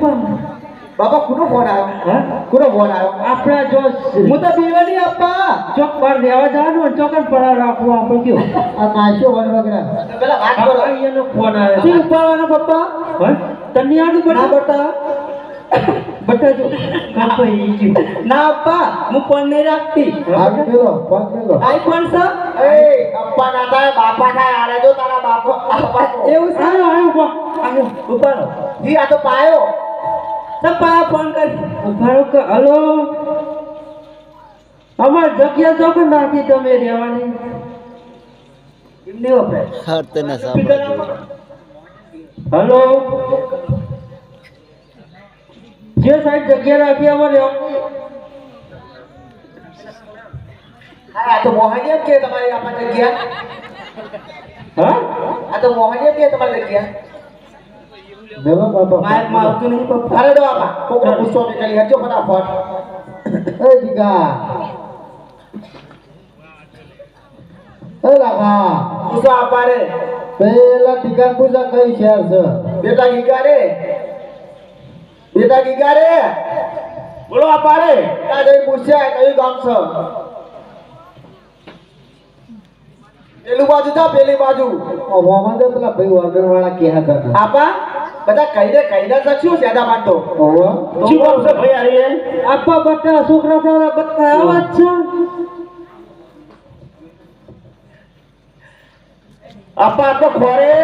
પપ્પા બાપા કોનો ફોન આવ્યો હે? કોનો ફોન આવ્યો આપણા જો હું તો બીવાની આપા. ચોક પર રહેવા જવાનું ચોકન પડા રાખવું આપણે કયો? આ કાશો વન વગેરે. પેલા વાત કરો. અહીંયાનો ફોન આવ્યો શું ઉપાડવાનો પપ્પા હે? તને આનું ના બટા બટા બતાજો. કાપા ઈ ગયું ના અપ્પા હું ફોન નહીં રાખતી. હા, પેલો ફોન પેલો આઈફોન સર? એ અપ્પા ના થાય બાપા થાય આરે જો તારા બાપો એવું સારું આવ્યો ઉપાડો. જી આ તો પાયો. સબ ફોન કરી ઉભારો કે હલો? અમાર જગ્યા ચોક નાખી તમે રહેવાની. એમની વપરાય હર તને સ્પીકર હલો? જે સાહેબ જગ્યા રાખી અમારે હા તો મોહન એમ કે તમારી આપા જગ્યા? હા? આ તો મોહન એમ કે તમારી જગ્યા? મેલો બાપા માયકમાં આવતું નહીં પણ ફારે દો બાપા કોકરો ગુસ્સો નીકળી હટજો ફટાફટ એ દીગા એ લાગા ગુસ્સો આપારે પેલા દીગા પૂજા કઈ શહેર છે બેટા ગીગા રે બેટા ગીગા રે બોલો આપારે પૂછ્યા કયું ગામ છે પેલું બાજુ જા પેલી બાજુ મોહમ્મદ પેલા ભાઈ ઓર્ડર વાળા કે હતા આપા બધા કહીને કહીને શકશું જ્યાદા માનતો શું કામ છે ભાઈ અરે આપા બટા છોકરા તારા બટા આવા જ છે. આપા તો ખોરે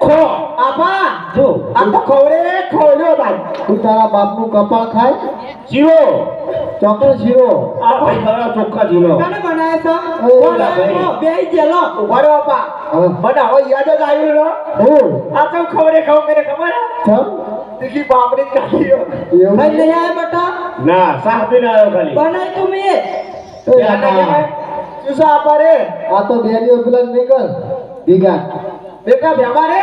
ખો. આપા? જો. આ તો ખોરે ખોલ્યો ભાઈ તું તારા બાપનું કપાળ ખાય? જીરો ચોકડ જીરો આ ભાઈ ખરા ચોખ્ખા જીરો કોને બનાયા છો? ઓલા ભાઈ. બે જેલો ઊભા રહો આપા મને હવે યાદ જ આવ્યું લો હું આ તો ખબરે ખાવ કરે ખબર? હે? ચમ દીકી બાપડી કાઢી એવું? ભાઈ લઈ આયા બેટા? ના સાહ ને આવ્યો ખાલી. બનાય તું મેં. એ લાગા. શું સા આપા રે. આ તો બેલીઓ પેલા નીકળ. દીગા બેટા ભેમા રે.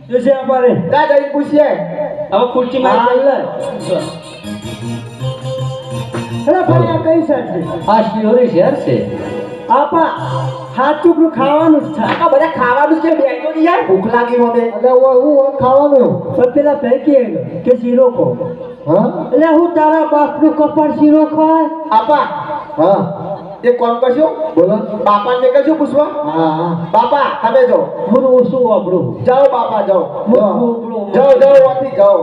જો છે અમારે તા જઈ પૂછીએ. હવે ખુરચીમાં આવી લે. અરે ભાઈ આ કઈ સાઈડ છે આ શિહોરી શહેર છે. આપા હાચુકનું ખાવાનું જ થાય. આ બધા ખાવાનું છે બેઠો નહીં યાર. ભૂખ લાગી મને એટલે હું હું ખાવાનું. પણ પેલા ફેંકી કે શીરો ખો. હા? એટલે હું તારા બાપનું કપાળ શીરો ખાય આપા. હા. એક કોમ કરજો બોલો. બાપા ને કહેજો પૂછવા? હા બાપા તમે જાઓ. હું ઓછું વાપરું? જાઓ બાપા જાઓ. જાઓ. જાઓ વાથી જાઓ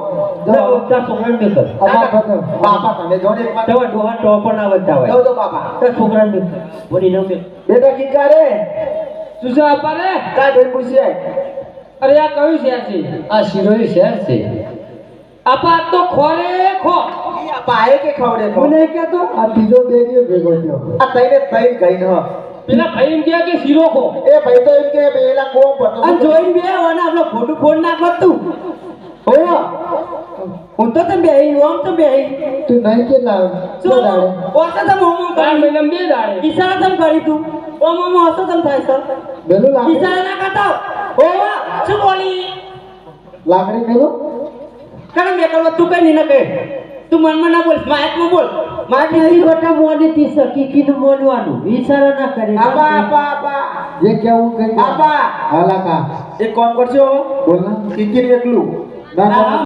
જાઓ. ત્યાં છોકરાને બે કર આમાં ખતમ બાપા તમે જો ને એકવાર ડોહા ટોપર ના વધતા હોય. જાઓ તો બાપા. ત્યાં છોકરાને બે બોલી વળી બેટા કિંકા રે. શું છે આપા રે કા જઈ પૂછીએ અરે આ કયું શહેર છે? આ શિરોઈ શહેર છે. આપા તો ખોરે ખો. આપા કે ખવડે હું નહીં કહેતો આ બીજો બેલીઓ ભેગો થયો. આ તઈને તઈ ગઈ ન પેલા ભાઈ એમ કે શીરો ખો. એ ભાઈ તો એમ કે પેલા કોમ અને જોઈન બે ઓને આપણો ફોટો ફોડ નાખો તું. ઓય હું તો તમે બે આમ તો બે તું નહીં કેટલા શું દાડે. ઓસા તમે ઓમ ઓમ કરી. મહિના બે દાડે. ઈશારા તમે કરી તું. ઓમ ઓમ ઓછો તમે થાય સર બેલું લાગે ઈશારા ના કરતા. ઓવા શું બોલી? લાકડી પેલું કારણ બે કરવા તું કઈ નહીં કહે. તું મનમાં ના બોલ માયકમાં બોલ. માયક નહીં બટા મોની તી સકી કીનું બોલવાનું ઈશારા ના કરે. આપા આપા આપા. જે કેવું કઈ આપા. હા લાકા એક કોમ કરજો બોલ ના. કિંકીર એકલું. ના.